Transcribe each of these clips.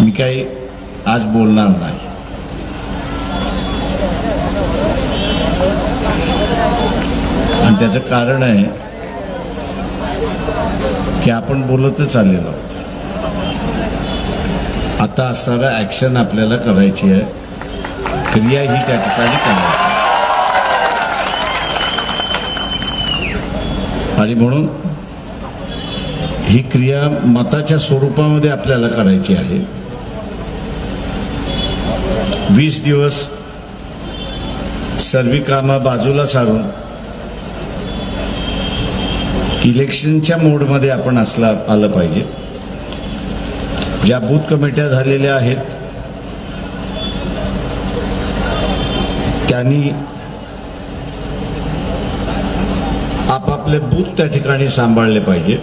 मी काही आज बोलणार नाही. आणि त्याचं कारण आहे की आपण बोलतच आलेलो आहोत. आता असणारं ऍक्शन आपल्याला करायची आहे. क्रिया ही त्या ठिकाणी करायची आणि म्हणून ही क्रिया मताच्या स्वरूपामध्ये आपल्याला करायची आहे. वीस दिवस सर्व कामं बाजूला सारून इलेक्शनच्या मोडमध्ये आपण असला आलं पाहिजे. ज्या बूथ कमिट्या झालेल्या आहेत त्यांनी आपापले बूथ त्या ठिकाणी सांभाळले पाहिजे.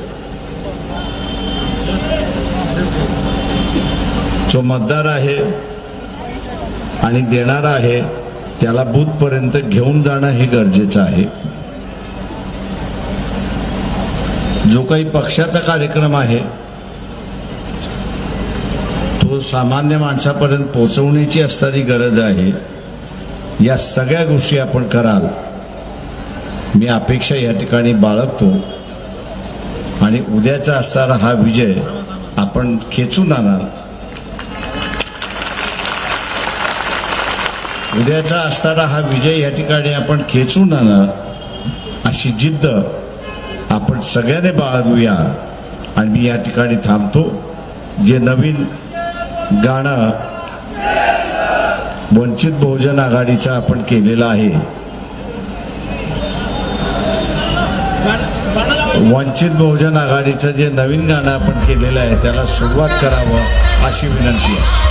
जो मतदार आहे आणि देणारा आहे त्याला बूथपर्यंत घेऊन जाणं हे गरजेचं आहे. जो काही पक्षाचा कार्यक्रम आहे तो सामान्य माणसापर्यंत पोहोचवण्याची असणारी गरज आहे या सगळ्या गोष्टी आपण कराल. मी अपेक्षा या ठिकाणी बाळगतो. आणि उद्याचा असणारा हा विजय आपण खेचून आणाल. उद्याचा असणारा हा विजय या ठिकाणी आपण खेचून आणणार अशी जिद्द आपण सगळ्याने बाळगूया. आणि मी या ठिकाणी थांबतो. जे नवीन गाणं वंचित बहुजन आघाडीचं आपण केलेलं आहे. वंचित बहुजन आघाडीचं जे नवीन गाणं आपण केलेलं आहे त्याला सुरुवात करावं अशी विनंती आहे.